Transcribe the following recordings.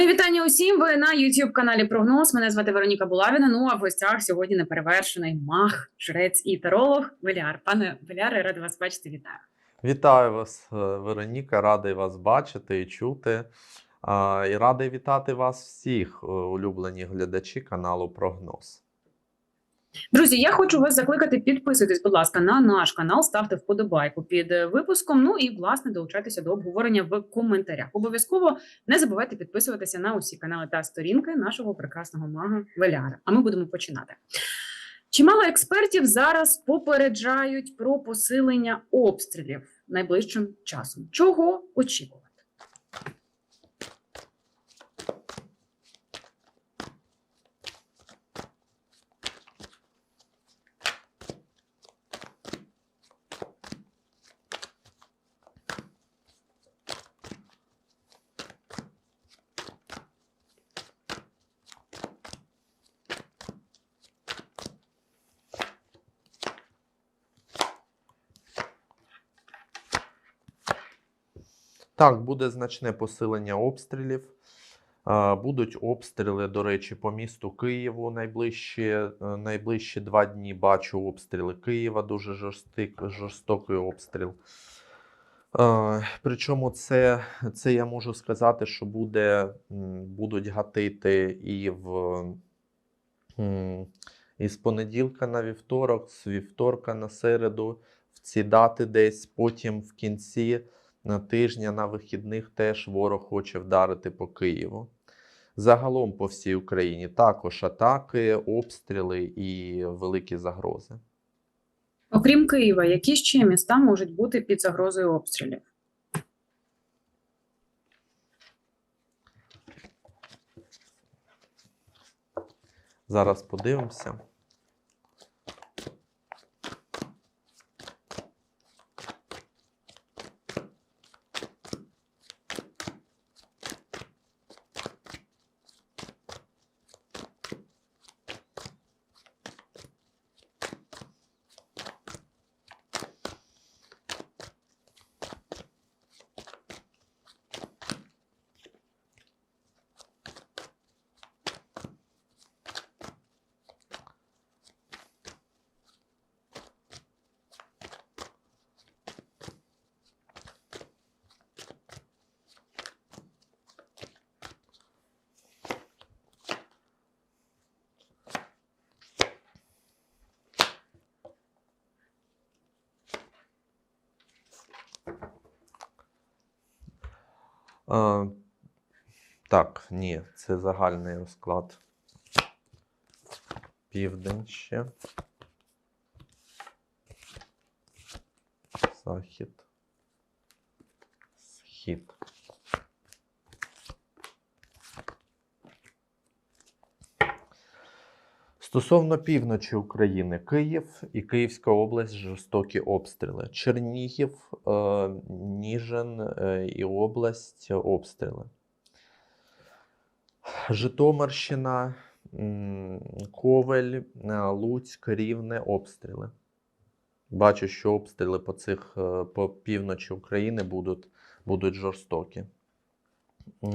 Мої вітання усім. Ви на youtube каналі Прогноз. Мене звати Вероніка Булавіна. Ну а в гостях сьогодні неперевершений мах, жрець і таролог Веляр. Пане Веляре, рада вас бачити. Вітаю. Вітаю вас, е, Вероніка. Радий вас бачити і чути. І радий вітати вас всіх, е, улюблені глядачі каналу Прогноз. Друзі, я хочу вас закликати підписуйтесь, будь ласка, на наш канал, ставте вподобайку під е, випуском. Ну і власне долучайтеся до обговорення в коментарях. Обов'язково не забувайте підписуватися на усі канали та сторінки нашого прекрасного мага Веляра. А ми будемо починати. Чимало експертів зараз попереджають про посилення обстрілів найближчим часом. Чого очікувати? Так, буде значне посилення обстрілів. Будуть обстріли, до речі, по місту Києву найближчі, е, найближчі два дні. Бачу обстріли Києва, дуже жорстик, жорстокий обстріл. Причому це, це я можу сказати, що буде, будуть гатити і в м, і з понеділка на вівторок, з вівторка на середу, в ці дати десь, потім в кінці на тижня на вихідних теж ворог хоче вдарити по Києву. Загалом по всій Україні також атаки, обстріли і великі загрози. Окрім Києва, які ще міста можуть бути під загрозою обстрілів? Зараз подивимося. Е, так, ні, це загальний розклад. Південь ще. Захід. Схід. Стосовно півночі України, Київ і Київська область жорстокі обстріли. Чернігів, е, Ніжин е, і область обстріли. Житомирщина, Ковель, е, Луцьк, Рівне обстріли. Бачу, що обстріли по цих по півночі України будуть, будуть жорстокі.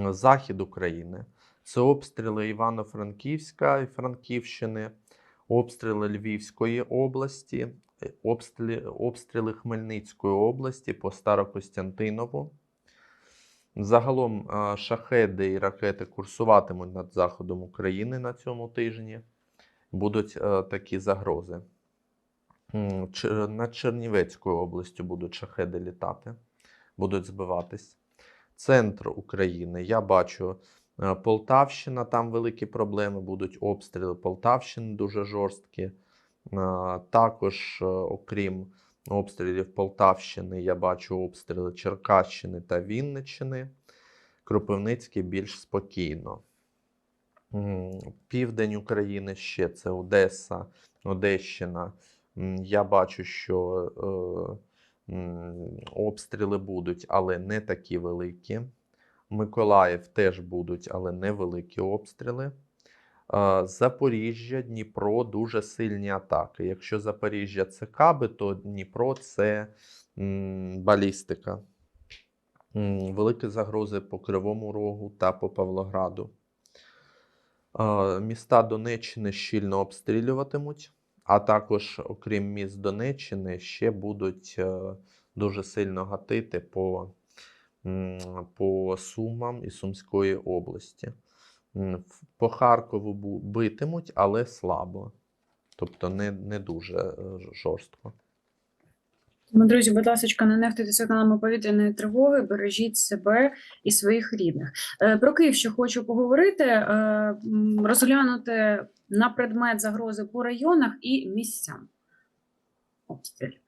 Захід України. Це обстріли Івано-Франківська і Франківщини, обстріли Львівської області, е, обстріли, обстріли Хмельницької області по Старокостянтинову. Загалом шахеди і ракети курсуватимуть над заходом України на цьому тижні. Будуть е, такі загрози. Над Чернівецькою областю будуть шахеди літати, будуть збиватись. Центр України. Я бачу Полтавщина, там великі проблеми, будуть обстріли Полтавщини дуже жорсткі. Е, Також, е, окрім обстрілів Полтавщини, я бачу обстріли Черкащини та Вінниччини. Кропивницький більш спокійно. Південь України ще це Одеса, Одещина. Я бачу, що е, обстріли будуть, але не такі великі. Миколаїв теж будуть, але невеликі обстріли. Запоріжжя, Дніпро дуже сильні атаки. Якщо Запоріжжя це каби, то Дніпро це балістика. Великі загрози по Кривому Рогу та по Павлограду. Міста Донеччини щільно обстрілюватимуть, а також, окрім міст Донеччини, ще будуть е, дуже сильно гатити по, по Сумам і Сумської області. По Харкову битимуть, але слабо. Тобто не, не дуже е, жорстко. Тому, друзі, будь ласка, не нехтуйте сигналами повітряної тривоги, бережіть себе і своїх рідних. Е, Про Київ ще хочу поговорити, е, розглянути на предмет загрози по районах і місцям обстрілів.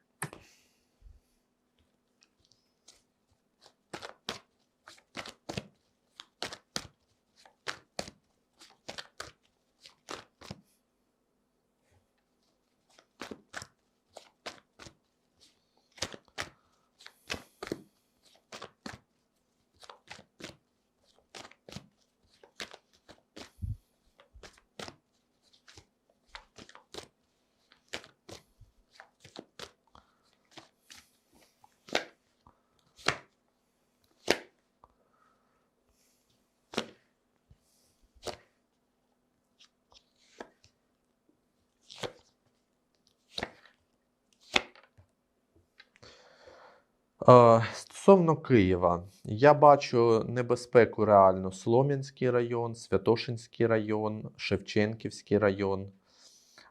Стосовно Києва, я бачу небезпеку реально Солом'янський район, Святошинський район, Шевченківський район,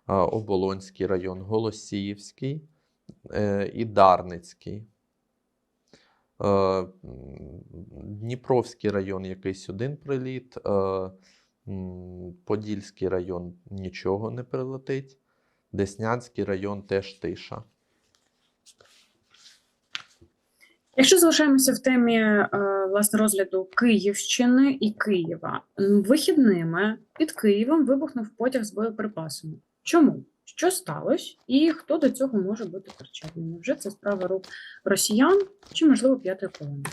е, Оболонський район, Голосіївський е, і Дарницький. Е, Дніпровський район якийсь один приліт, е, Подільський район нічого не прилетить, Деснянський район теж тиша. Якщо залишаємося в темі е, власне розгляду Київщини і Києва, вихідними під Києвом вибухнув потяг з боєприпасами. Чому? Що сталося, і хто до цього може бути причетним? Вже це справа рук росіян чи, можливо, п'ятої колони?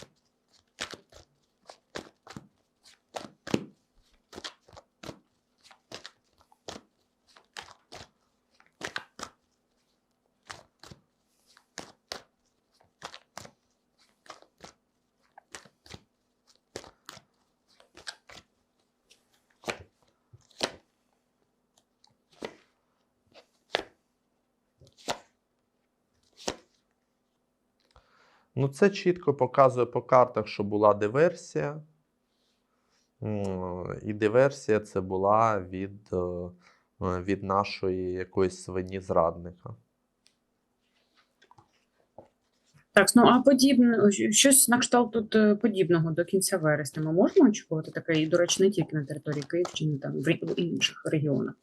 Ну, це чітко показує по картах, що була диверсія. І диверсія це була від, е, від нашої якоїсь свині зрадника. Так, ну а подібне щось на кшталт тут е, подібного до кінця вересня. Ми можемо очікувати таке, і, до речі, не тільки на території Київщини, там в інших регіонах.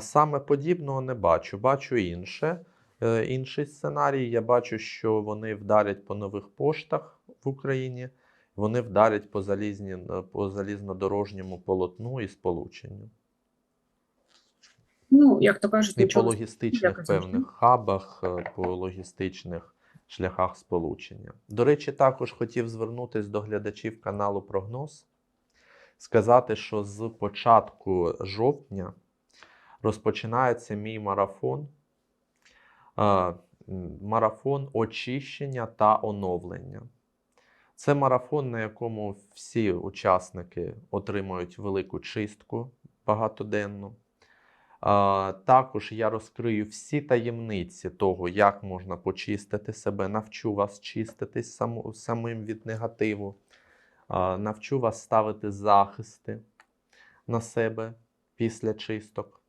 Саме подібного не бачу. Бачу інше. Е, Інший сценарій. Я бачу, що вони вдарять по нових поштах в Україні, вони вдарять по, залізні, е, по залізнодорожньому полотну і сполученню. Ну, як то кажуть, І по логістичних певних хабах, е, по логістичних шляхах сполучення. До речі, також хотів звернутися до глядачів каналу Прогноз, сказати, що з початку жовтня розпочинається мій марафон. Марафон очищення та оновлення. Це марафон, на якому всі учасники отримують велику чистку багатоденну. Також я розкрию всі таємниці того, як можна почистити себе, навчу вас чиститись самим від негативу, навчу вас ставити захисти на себе після чисток.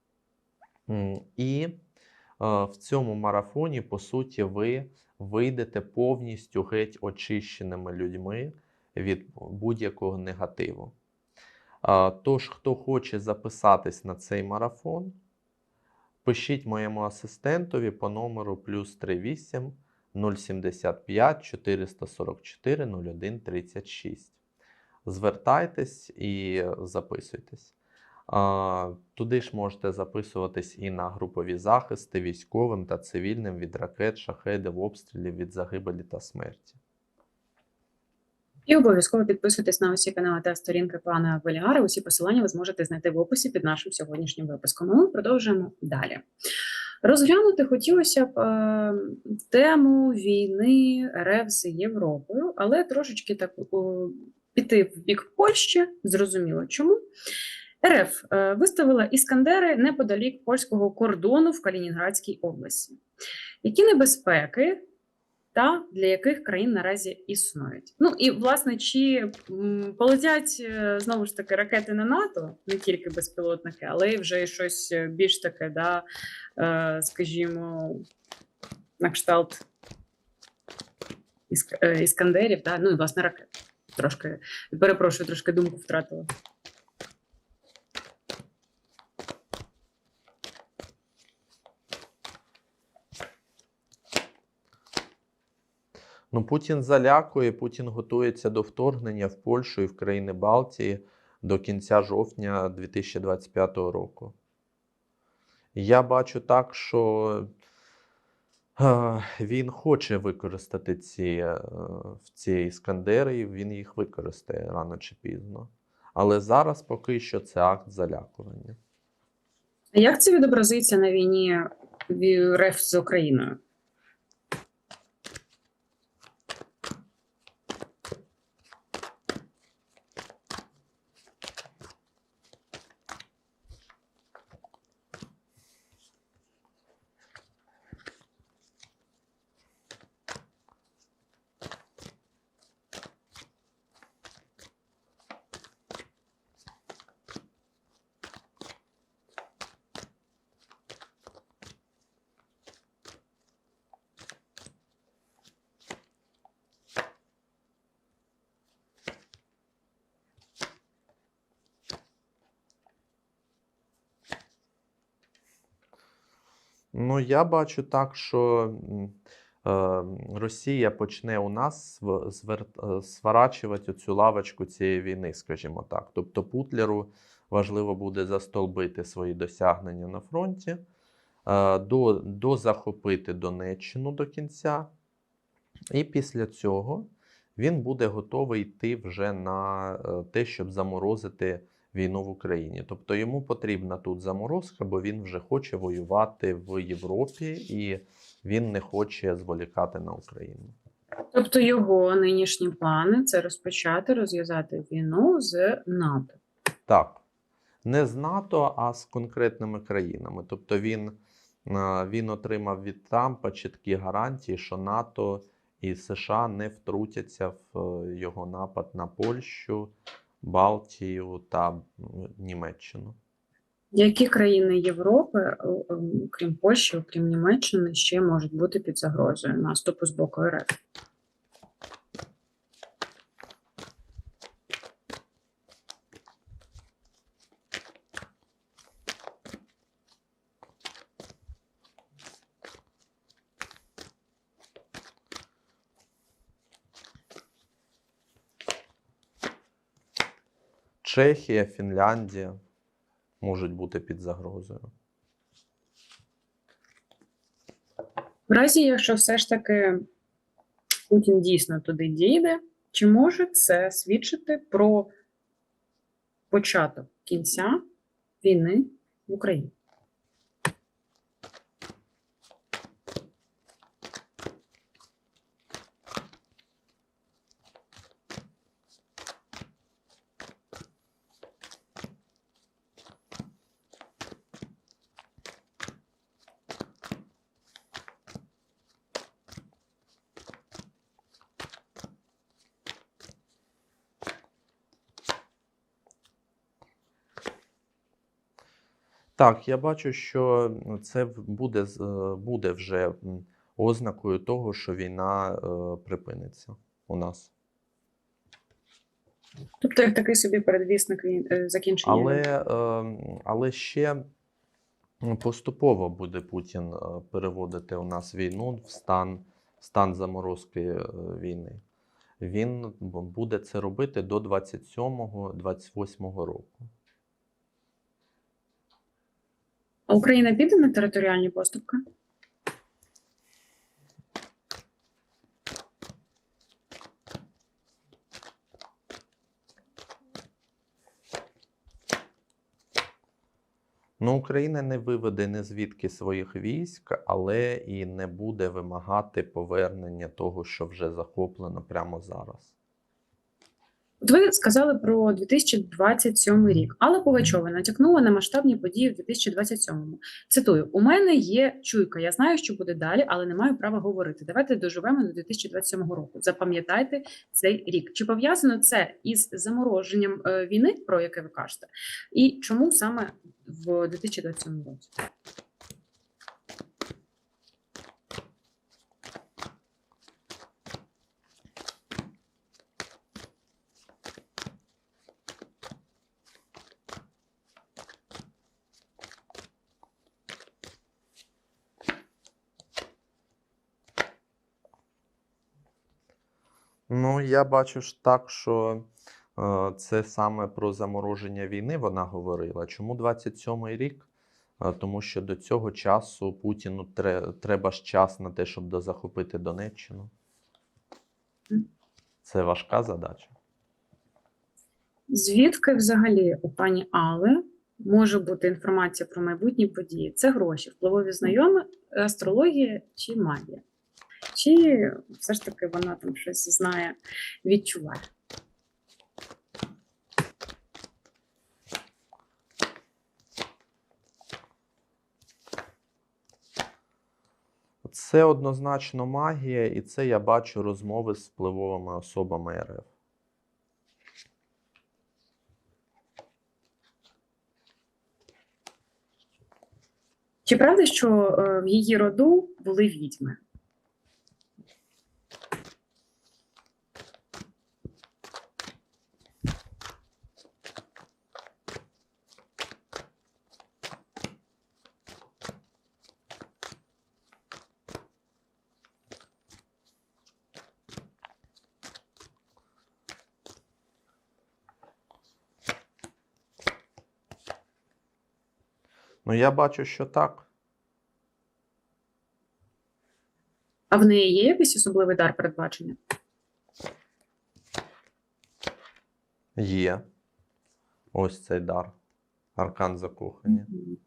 І в цьому марафоні, по суті, ви вийдете повністю геть очищеними людьми від будь-якого негативу. Тож, хто хоче записатись на цей марафон, пишіть моєму асистентові по номеру плюс 38 075 444 01 36. Звертайтесь і записуйтесь. Туди ж можете записуватись і на групові захисти військовим та цивільним від ракет, шахедів, обстрілів, від загибелі та смерті. І обов'язково підписуйтесь на усі канали та сторінки пана Веліара. Усі посилання ви зможете знайти в описі під нашим сьогоднішнім випуском. Ми продовжуємо далі. Розглянути хотілося б е, тему війни РФ з Європою, але трошечки так о, піти в бік Польщі, зрозуміло чому. РФ е, виставила іскандери неподалік польського кордону в Калінінградській області. Які небезпеки та для яких країн наразі існують? Ну і власне, чи полетять е, знову ж таки ракети на НАТО, не тільки безпілотники, але й вже щось е, більш таке, да, скажімо, на кшталт іск- іскандерів, да? ну і власне ракет. Трошки перепрошую, трошки думку втратила. Ну, Путін залякує, Путін готується до вторгнення в Польщу і в країни Балтії до кінця жовтня 2025 року. Я бачу так, що е, він хоче використати ці, е, ці іскандери, і він їх використає рано чи пізно. Але зараз поки що це акт залякування. А як це відобразиться на війні РФ з Україною? Ну, я бачу так, що е, Росія почне у нас звер- е, сворачувати цю лавочку цієї війни, скажімо так. Тобто Путлеру важливо буде застолбити свої досягнення на фронті, е, до, дозахопити Донеччину до кінця, і після цього він буде готовий йти вже на е, те, щоб заморозити війну в Україні. Тобто йому потрібна тут заморозка, бо він вже хоче воювати в Європі і він не хоче зволікати на Україну. Тобто його нинішні плани це розпочати розв'язати війну з НАТО. Так, не з НАТО, а з конкретними країнами. Тобто він, е, він отримав від Трампа чіткі гарантії, що НАТО і США не втрутяться в е, його напад на Польщу, Балтію та Німеччину. Які країни Європи, е, е, крім Польщі, окрім Німеччини, ще можуть бути під загрозою наступу з боку РФ? Чехія, Фінляндія можуть бути під загрозою. В разі, якщо все ж таки Путін дійсно туди дійде, чи може це свідчити про початок кінця війни в Україні? Так, я бачу, що це буде, е, буде вже ознакою того, що війна е, припиниться у нас. Тобто, як такий собі передвісник е, закінчення. Але, але ще поступово буде Путін переводити у нас війну в стан, в стан заморозки війни. Він буде це робити до 27-28 року. А Україна піде на територіальні поступки? Ну, Україна не виведе ні звідки своїх військ, але і не буде вимагати повернення того, що вже захоплено прямо зараз. От ви сказали про 2027 рік, Алла Пугачова натякнула на масштабні події в 2027-му. Цитую: у мене є чуйка. Я знаю, що буде далі, але не маю права говорити. Давайте доживемо до 2027 року. Запам'ятайте цей рік. Чи пов'язано це із замороженням е, війни, про яке ви кажете? І чому саме в 2027 році? Ну, я бачу ж так, що е, це саме про замороження війни вона говорила. Чому 27-й рік? Е, Тому що до цього часу Путіну тре- треба ж час на те, щоб дозахопити Донеччину. Це важка задача. Звідки взагалі у пані Алли може бути інформація про майбутні події? Це гроші, впливові знайомі, астрологія чи магія? Чи все ж таки вона там щось знає, відчуває? Це однозначно магія, і це я бачу розмови з впливовими особами РФ. Чи правда, що е, в її роду були відьми? Ну, я бачу, що так. А в неї є якийсь особливий дар передбачення? Є. Ось цей дар. Аркан закохання. Мгм.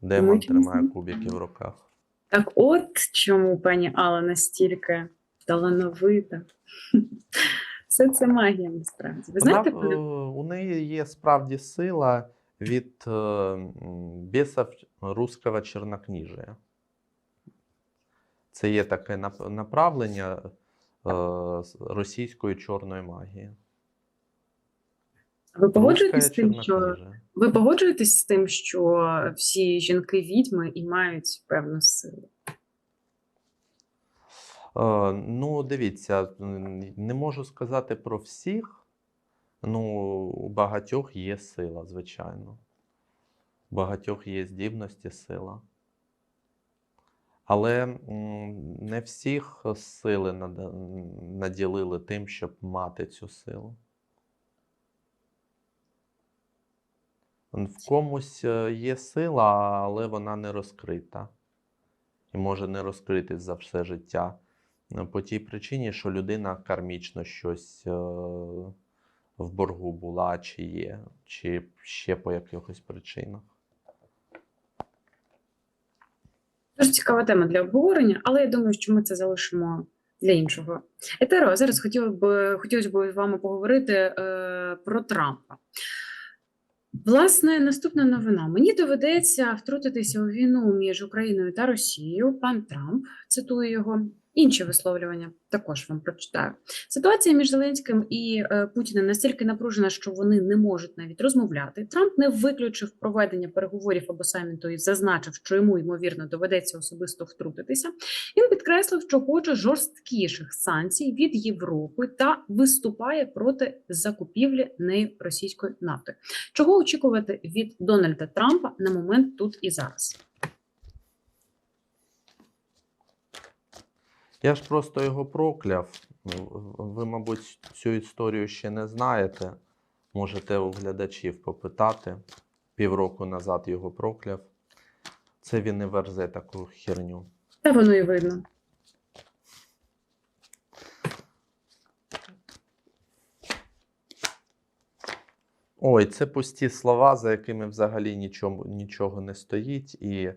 Демон Мучимося. тримає кубики в руках. Так от чому пані Алла настільки талановита. Все це магія насправді. Ви знаєте, Вона, коли у неї є справді сила від м, бісів руського чорнокніжия. Це є таке направлення е, російської чорної магії. ви погоджуєтесь з тим, що ви погоджуєтесь з тим, що всі жінки відьми і мають певну силу? Е, Ну, дивіться, не можу сказати про всіх. Ну, у багатьох є сила, звичайно. У багатьох є здібності, сила. Але не всіх сили наділили тим, щоб мати цю силу. В комусь е, є сила, але вона не розкрита. І може не розкритись за все життя. Е, По тій причині, що людина кармічно щось е, в боргу була, чи є, чи ще по якихось причинах. Дуже цікава тема для обговорення, але я думаю, що ми це залишимо для іншого. Етеро, зараз хотіла б хотілося б з вами поговорити е, про Трампа. Власне, наступна новина. Мені доведеться втрутитися у війну між Україною та Росією. Пан Трамп цитую його. Інші висловлювання також вам прочитаю. Ситуація між Зеленським і е, Путіним настільки напружена, що вони не можуть навіть розмовляти. Трамп не виключив проведення переговорів або саміту і зазначив, що йому ймовірно доведеться особисто втрутитися. Він підкреслив, що хоче жорсткіших санкцій від Європи та виступає проти закупівлі нею російської нафти. Чого очікувати від Дональда Трампа на момент тут і зараз? Я ж просто його прокляв. Ну, Ви, мабуть, цю історію ще не знаєте. Можете у глядачів попитати. Півроку назад його прокляв. Це він не верзе таку херню. Та воно і видно. Ой, це пусті слова, за якими взагалі нічого, нічого не стоїть, і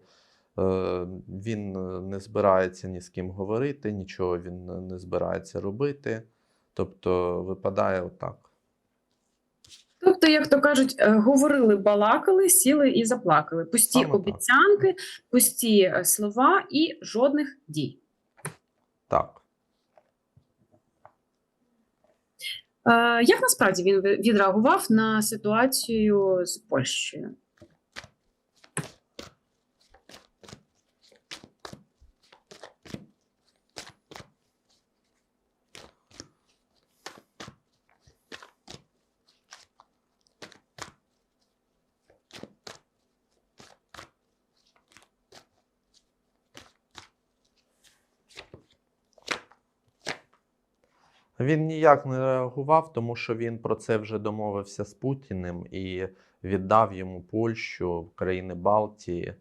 він е, не збирається ні з ким говорити, нічого він не- не збирається робити. Тобто випадає отак. Тобто, як то кажуть, е, говорили, балакали, сіли і заплакали. Пусті Саме так. обіцянки, пусті е, слова і жодних дій. Так. Е, Як насправді він відреагував на ситуацію з Польщею? Він ніяк не реагував, тому що він про це вже домовився з Путіним і віддав йому Польщу, країни Балтії, е,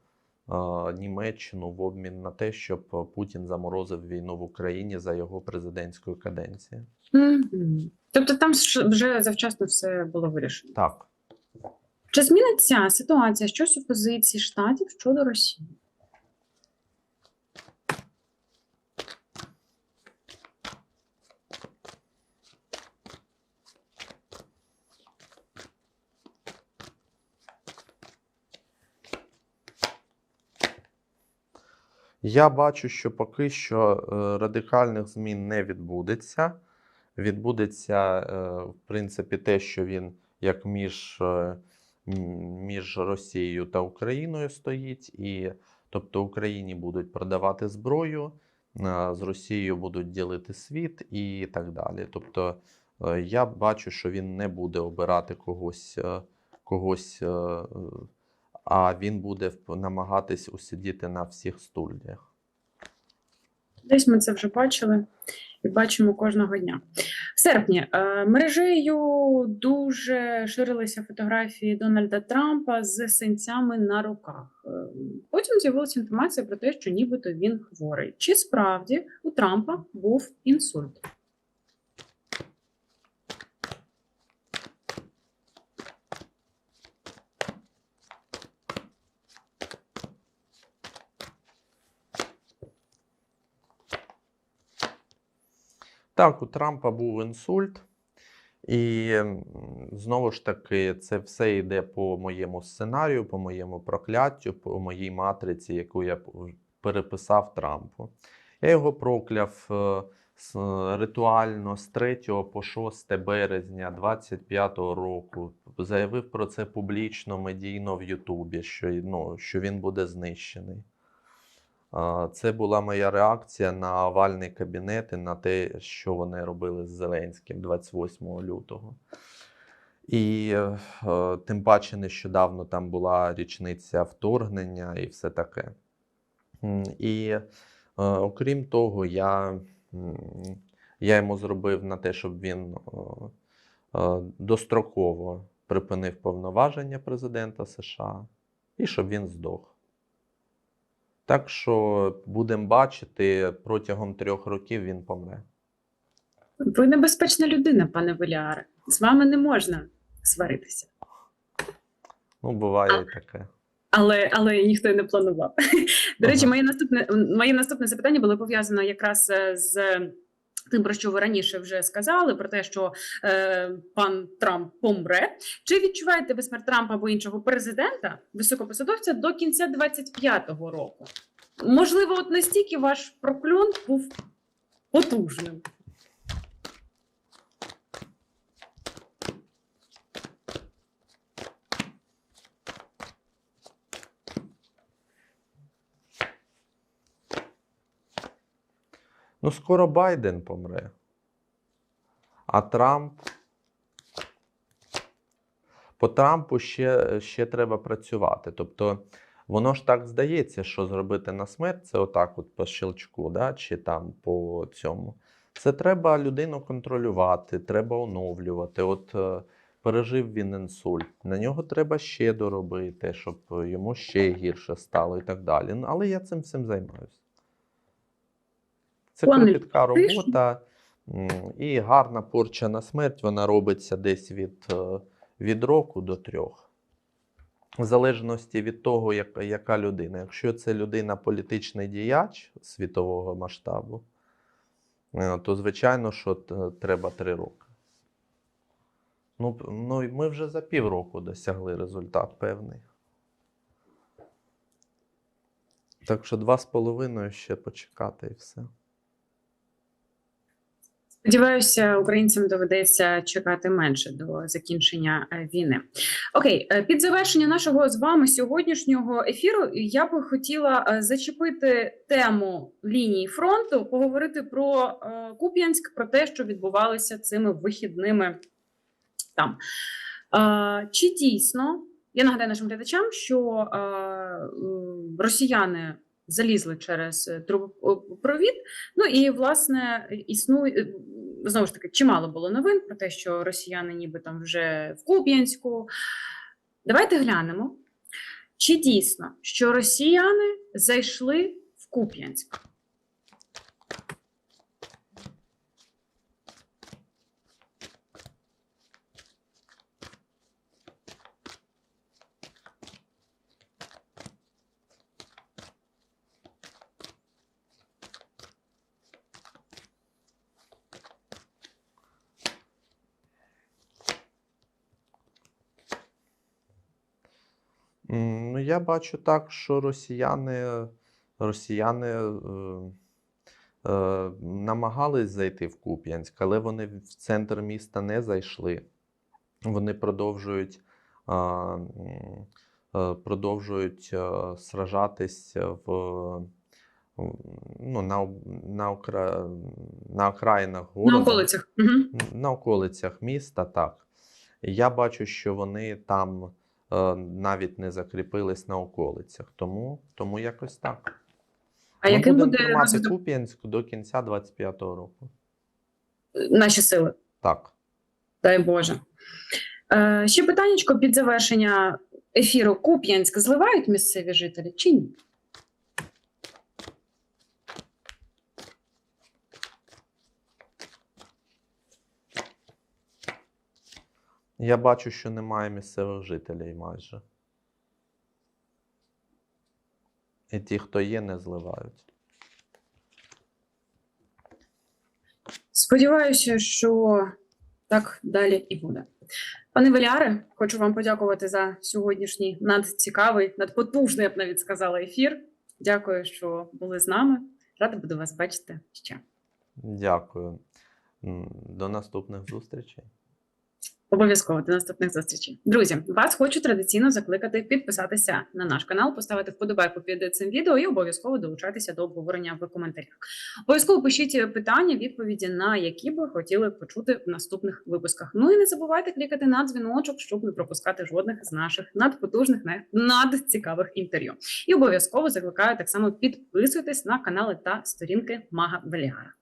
Німеччину в обмін на те, щоб Путін заморозив війну в Україні за його президентської каденції. Мгм. Тобто там вже завчасно все було вирішено. Так. Чи зміниться ситуація щось у позиції штатів щодо Росії? Я бачу, що поки що е, радикальних змін не відбудеться. Відбудеться, е, в принципі, те, що він як між, е, між Росією та Україною стоїть, і тобто Україні будуть продавати зброю, з Росією будуть ділити світ і так далі. Тобто я бачу, що він не буде обирати когось, когось, а він буде намагатись усидіти на всіх стульях. Десь ми це вже бачили і бачимо кожного дня. В серпні е, мережею дуже ширилися фотографії Дональда Трампа з синцями на руках. Е, Потім з'явилася інформація про те, що нібито він хворий. Чи справді у Трампа був інсульт? Так, у Трампа був інсульт, і знову ж таки, це все йде по моєму сценарію, по моєму прокляттю, по моїй матриці, яку я переписав Трампу. Я його прокляв е, ритуально з 3 по 6 березня 25-го року. Заявив про це публічно, медійно в Ютубі, що, ну, що він буде знищений. Це була моя реакція на овальний кабінет і на те, що вони робили з Зеленським 28 лютого. І е, е, тим паче нещодавно там була річниця вторгнення і все таке. І е, окрім того, я, я йому зробив на те, щоб він достроково припинив повноваження президента США і щоб він здох. Так що будемо бачити, протягом трьох років він помре. Ви небезпечна людина, пане Веліаре. З вами не можна сваритися. Ну, буває і таке. Але, але ніхто й не планував. До речі, моє наступне моє наступне запитання було пов'язано якраз е, з тим, про що ви раніше вже сказали, про те, що е, пан Трамп помре. Чи відчуваєте ви смерть Трампа або іншого президента, високопосадовця, до кінця 25-го року? Можливо, от настільки ваш прокльон був потужним. Ну, скоро Байден помре. А Трамп. По Трампу ще, ще треба працювати. Тобто, воно ж так здається, що зробити на смерть це отак, от по щелчку, да? чи там по цьому. Це треба людину контролювати, треба оновлювати. От е, пережив він інсульт, на нього треба ще доробити, щоб йому ще гірше стало і так далі. Ну, але я цим всім займаюся. Це кропітка робота і гарна порча на смерть. Вона робиться десь від, е, від року до трьох. В залежності від того, яка, яка людина. Якщо це людина політичний діяч світового масштабу, е, то звичайно, що треба три роки. Ну, ну, ми вже за півроку досягли результат певний. Так що два з половиною ще почекати і все. Сподіваюся, українцям доведеться чекати менше до закінчення е, війни. Окей, е, під завершення нашого з вами сьогоднішнього ефіру я би хотіла е, зачепити тему лінії фронту, поговорити про Куп'янськ, про те, що відбувалося цими вихідними там. Чи дійсно я нагадаю нашим глядачам, що росіяни залізли через е, трубопровід, Ну і власне існує е, знову ж таки чимало було новин про те, що росіяни ніби там вже в Куп'янську. Давайте глянемо, чи дійсно, що росіяни зайшли в Куп'янськ. М, Ну, я бачу так, що росіяни, росіяни е, е, намагались зайти в Куп'янськ, але вони в центр міста не зайшли. Вони продовжують, м, е, продовжують е, сражатись в, ну, на, на, окра, на окраїнах На околицях. Угу. На околицях міста, так. Я бачу, що вони там е, навіть не закріпились на околицях, тому, тому якось так. А Ми яким будемо буде тримати Куп'янську Куп'янськ до кінця 25-го року. наші сили? Так. Дай Боже. Е, ще питаннячко під завершення ефіру. Куп'янськ зливають місцеві жителі чи ні? Я бачу, що немає місцевих жителів майже. І ті, хто є, не зливають. Сподіваюся, що так далі і буде. Пане Валяре, хочу вам подякувати за сьогоднішній надцікавий, надпотужний, я б навіть сказала, ефір. Дякую, що були з нами. Рада буду вас бачити ще. Дякую. До наступних зустрічей. Обов'язково до наступних зустрічей. Друзі, вас хочу традиційно закликати підписатися на наш канал, поставити вподобайку під цим відео і обов'язково долучатися до обговорення в коментарях. Обов'язково пишіть питання, відповіді на які би хотіли почути в наступних випусках. Ну і не забувайте клікати на дзвіночок, щоб не пропускати жодних з наших надпотужних надцікавих інтерв'ю. І обов'язково закликаю так само підписуйтесь на канали та сторінки Мага Белігара.